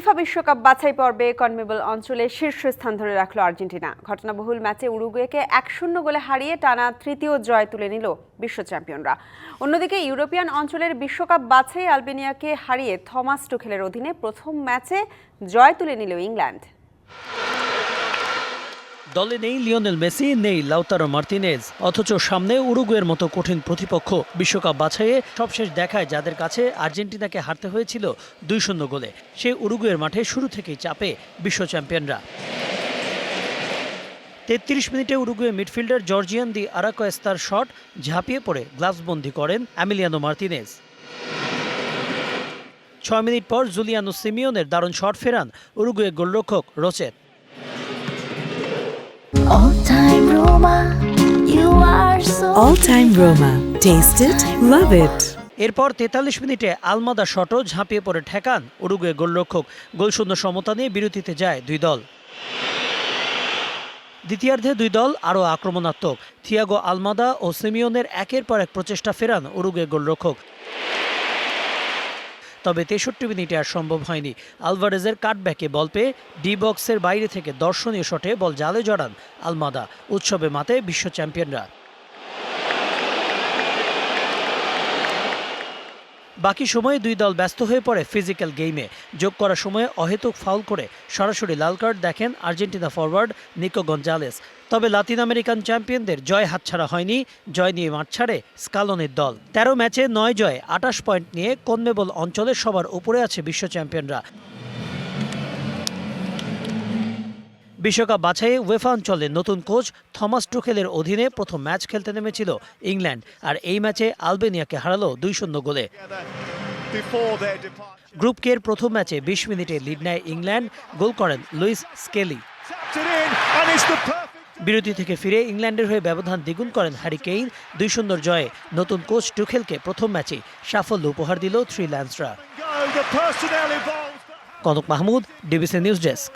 FIFA বিশ্বকাপ বাছাই পর্বে কনমেবল অঞ্চলে শীর্ষস্থান ধরে রাখল আর্জেন্টিনা। ঘটনাবহুল ম্যাচে উরুগুয়েকে এক শূন্য গোলে হারিয়ে টানা তৃতীয় জয় তুলে নিল বিশ্ব চ্যাম্পিয়নরা। অন্যদিকে ইউরোপিয়ান অঞ্চলের বিশ্বকাপ বাছাই আলবেনিয়াকে হারিয়ে থমাস টুখেলের অধীনে প্রথম ম্যাচে জয় তুলে নিল ইংল্যান্ড। দলে নেই লিওনেল মেসি, নেই লাউতারো মার্তিনেজ, অথচ সামনে উরুগুয়ের মতো কঠিন প্রতিপক্ষ। বিশ্বকাপ বাছাইয়ে সবশেষ দেখায় যাদের কাছে আর্জেন্টিনাকে হারতে হয়েছিল দুই শূন্য গোলে। সেই উরুগুয়ের মাঠে শুরু থেকেই চাপে বিশ্ব চ্যাম্পিয়নরা। তেত্রিশ মিনিটে উরুগুয়ে মিডফিল্ডার জর্জিয়ান দি আরাকোয়েস্তার শট ঝাঁপিয়ে পড়ে গ্লাভসবন্দি করেন অ্যামিলিয়ানো মার্তিনেজ। ছয় মিনিট পর জুলিয়ানো সিমিওনের দারুণ শট ফেরান উরুগুয়ে গোলরক্ষক রোচেত All time Roma, you are so All time Roma. Taste it, love it. এরপর তেতাল্লিশ মিনিটে আলমাদা শটও ঝাঁপিয়ে পড়ে ঠেকান উরুগুয়ে গোলরক্ষক। গোলশূন্য সমতা নিয়ে বিরতিতে যায় দুই দল। দ্বিতীয়ার্ধে দুই দল আরও আক্রমণাত্মক। থিয়াগো আলমাদা ও সিমিওনের একের পর এক প্রচেষ্টা ফেরান উরুগুয়ে গোলরক্ষক। তবে তেষট্টি মিনিটে আর সম্ভব হয়নি। আলভারেজের কাটব্যাকে বল পেয়ে ডি বক্সের বাইরে থেকে দর্শনীয় শটে বল জালে জড়ান আলমাদা। উৎসবে মাতে বিশ্ব চ্যাম্পিয়নরা। বাকি সময়ে দুই দল ব্যস্ত হয়ে পড়ে ফিজিক্যাল গেমে যোগ করার সময়ে অহেতুক ফাউল করে সরাসরি লাল কার্ড দেখেন আর্জেন্টিনা ফরওয়ার্ড নিকো গঞ্জালেস। তবে লাতিন আমেরিকান চ্যাম্পিয়নদের জয় হাতছাড়া হয়নি, জয় নিয়ে মাঠ ছাড়ে স্কালনের দল। তেরো ম্যাচে নয় জয় আটাশ পয়েন্ট নিয়ে কনমেবল অঞ্চলের সবার উপরে আছে বিশ্ব চ্যাম্পিয়নরা। বিশ্বকাপ বাছাইয়ে ওয়েফা অঞ্চলে নতুন কোচ থমাস টুখেলের অধীনে প্রথম ম্যাচ খেলতে নেমেছিল ইংল্যান্ড আর এই ম্যাচে আলবেনিয়াকে হারালো দুই শূন্য গোলে. গ্রুপ কে এর প্রথম ম্যাচে বিশ মিনিটে লিড নেয় ইংল্যান্ড গোল করেন লুইস স্কেলি. বিরতি থেকে ফিরে ইংল্যান্ডের হয়ে ব্যবধান দ্বিগুণ করেন হ্যারি কেইন দুই শূন্যর জয়ে নতুন কোচ টুখেলকে প্রথম ম্যাচে সাফল্য উপহার দিল three ল্যান্সরা. Kanak Mahmud DBC news desk